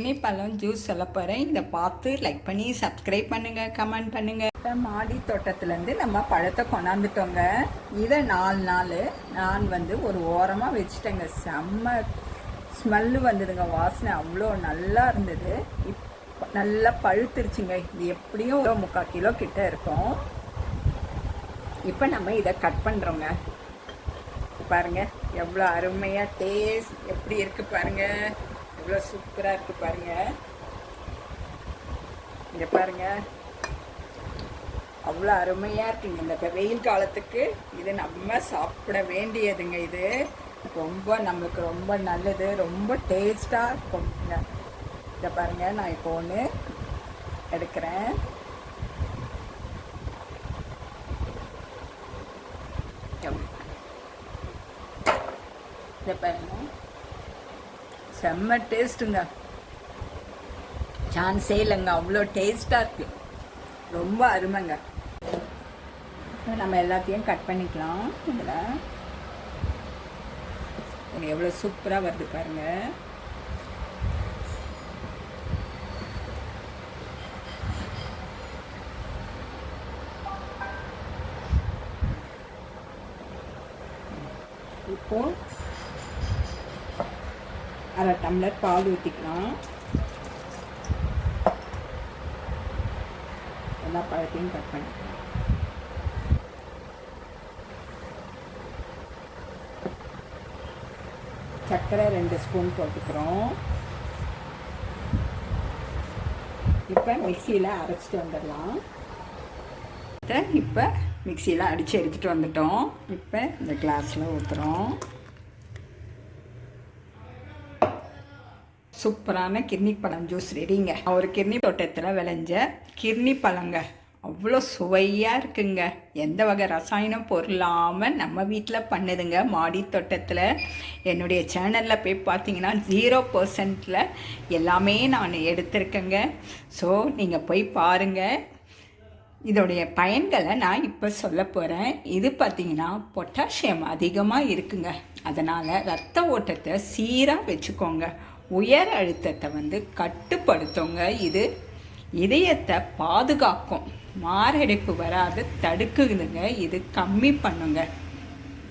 கிர்னி பழம் ஜூஸ் சொல்ல போகிறேன் இதை பார்த்து லைக் பண்ணி சப்ஸ்கிரைப் பண்ணுங்கள் கமெண்ட் பண்ணுங்கள் இப்போ மாடி தோட்டத்துலேருந்து நம்ம பழத்தை கொண்டாந்துட்டோங்க. இதை நாலு நாள் நான் வந்து ஒரு ஓரமாக வச்சுட்டேங்க. செம்ம ஸ்மெல்லு வந்ததுங்க. வாசனை அவ்வளோ நல்லா இருந்தது. இப்போ நல்லா பழுத்துருச்சுங்க. இது எப்படியும் ஒரு முக்கால் கிலோ கிட்ட இருக்கும். இப்போ நம்ம இதை கட் பண்ணுறோங்க பாருங்க எவ்வளோ அருமையாக டேஸ்ட் எப்படி இருக்கு பாருங்கள் எவ்வளோ சூப்பராக இருக்குது பாருங்கள் இங்கே பாருங்க. அவ்வளோ அருமையாக இருக்குங்க. இந்த வெயில் காலத்துக்கு இது நம்ம சாப்பிட வேண்டியதுங்க இது. ரொம்ப நம்மளுக்கு ரொம்ப நல்லது. ரொம்ப டேஸ்ட்டாக இருக்கும் இதை பாருங்க நான் இப்போ ஒன்று எடுக்கிறேன். இதை பாருங்க. செம்ம டேஸ்ட்டுங்க. சான்ஸே இல்லைங்க. அவ்வளோ டேஸ்ட்டாக இருக்கு. ரொம்ப அருமைங்க. நம்ம எல்லாத்தையும் கட் பண்ணிக்கலாம். இதில். இது எவ்வளோ சூப்பராக வருது பாருங்க. இப்போ அரை டம்ளர் பால் ஊற்றிக்கலாம் எல்லா பழத்தையும் கட் பண்ணிக்கலாம். சர்க்கரை ரெண்டு ஸ்பூன் போட்டுக்கிறோம். இப்போ மிக்சியில் அரைச்சிட்டு வந்துடலாம். இப்போ மிக்சியில் அடித்து எடுத்துகிட்டு வந்துட்டோம். இப்போ இந்த கிளாஸில் ஊற்றுறோம் சூப்பரான கிர்னி பழம் ஜூஸ் ரெடிங்க. ஒரு கிர்னி தோட்டத்தில் விளைஞ்ச கிர்னி பழங்க. அவ்வளோ சுவையாக இருக்குங்க. எந்த வகை ரசாயனம் பொருளாமல் நம்ம வீட்டில் பண்ணுதுங்க மாடி தோட்டத்தில். என்னுடைய சேனலில் போய் பார்த்தீங்கன்னா ஜீரோ பர்சன்டில் எல்லாமே நான் எடுத்திருக்கேங்க. ஸோ நீங்கள் போய் பாருங்கள் இதோடைய பயன்களை நான் இப்போ சொல்ல போகிறேன் இது பார்த்தீங்கன்னா பொட்டாசியம் அதிகமாக இருக்குங்க. அதனால் ரத்த ஓட்டத்தை சீராக வச்சுக்கோங்க. உயர் அழுத்தத்தை வந்து கட்டுப்படுத்துங்க. இது இதயத்தை பாதுகாக்கும். மாரடைப்பு வராது தடுக்குதுங்க. இது கம்மி பண்ணுங்க.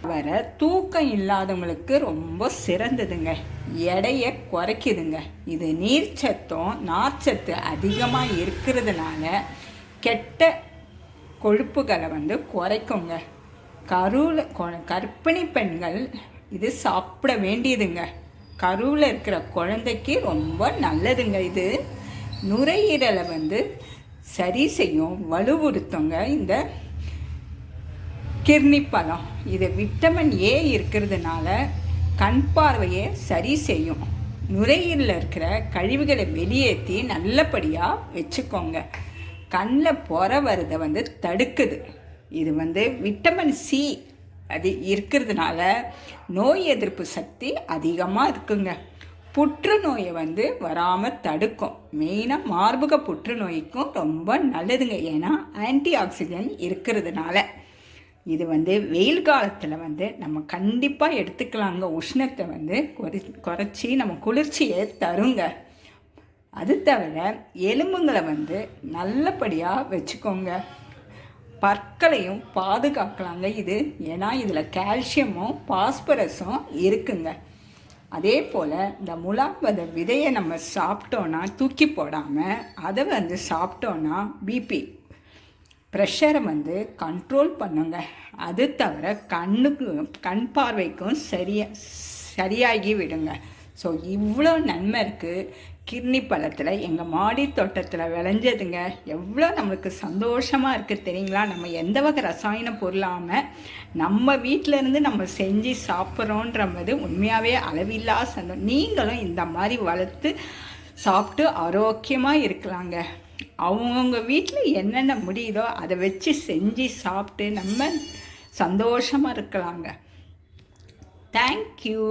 வர தூக்கம் இல்லாதவங்களுக்கு ரொம்ப சிறந்ததுங்க. எடையை குறைக்குதுங்க. இது நீர்ச்சத்தும் நார்ச்சத்து அதிகமாக இருக்கிறதுனால கெட்ட கொழுப்புகளை வந்து குறைக்குங்க. கருவில் கற்பிணி பெண்கள் இது சாப்பிட வேண்டியதுங்க. கருவில் இருக்கிற குழந்தைக்கு ரொம்ப நல்லதுங்க இது. நுரையீரலை வந்து சரி செய்யும் வலுவுறுத்துங்க. இந்த கிர்னி பழம் இது விட்டமின் ஏ இருக்கிறதுனால கண் பார்வையை சரி செய்யும். நுரையீரலில் இருக்கிற கழிவுகளை வெளியேற்றி நல்லபடியாக வச்சுக்கோங்க. கண்ணில் பொற வரதை வந்து தடுக்குது. இது வந்து விட்டமின் சி அது இருக்கிறதுனால நோய் எதிர்ப்பு சக்தி அதிகமாக இருக்குங்க. புற்றுநோயை வந்து வராமல் தடுக்கும். மெயினாக மார்பக புற்றுநோய்க்கும் ரொம்ப நல்லதுங்க. ஏன்னா ஆன்டி ஆக்சிஜன் இருக்கிறதுனால. இது வந்து வெயில் காலத்தில் வந்து நம்ம கண்டிப்பாக எடுத்துக்கலாங்க. உஷ்ணத்தை வந்து குறை குறைச்சி நம்ம குளிர்ச்சியை தருங்க. அது தவிர எலும்புங்களை வந்து நல்லபடியாக வச்சுக்கோங்க. பற்களையும் பாதுகாக்கலாங்க. இது ஏன்னா இதில் கால்சியமும் பாஸ்பரஸும் இருக்குங்க. அதே போல் இந்த முலாம்பத விதையை நம்ம சாப்பிட்டோன்னா தூக்கி போடாமல் அதை வந்து சாப்பிட்டோன்னா பிபி ப்ரெஷரை வந்து கண்ட்ரோல் பண்ணுங்க. அது தவிர கண்ணுக்கும் கண் பார்வைக்கும் சரியா சரியாகி விடுங்க. ஸோ இவ்வளோ நன்மை இருக்குது கிர்னி பழத்தில் எங்கள் மாடி தோட்டத்தில் விளைஞ்சதுங்க. எவ்வளோ நம்மளுக்கு சந்தோஷமாக இருக்குது தெரியுங்களா? நம்ம எந்த வகை ரசாயன பொருளாமல் நம்ம வீட்டிலேருந்து நம்ம செஞ்சு சாப்பிட்றோன்றது உண்மையாகவே அளவில்லா சந்தோம் நீங்களும் இந்த மாதிரி வளர்த்து சாப்பிட்டு ஆரோக்கியமாக இருக்கலாங்க. அவங்கவுங்க வீட்டில் என்னென்ன முடியுதோ அதை வச்சு செஞ்சு சாப்பிட்டு நம்ம சந்தோஷமாக இருக்கலாங்க. தேங்க்யூ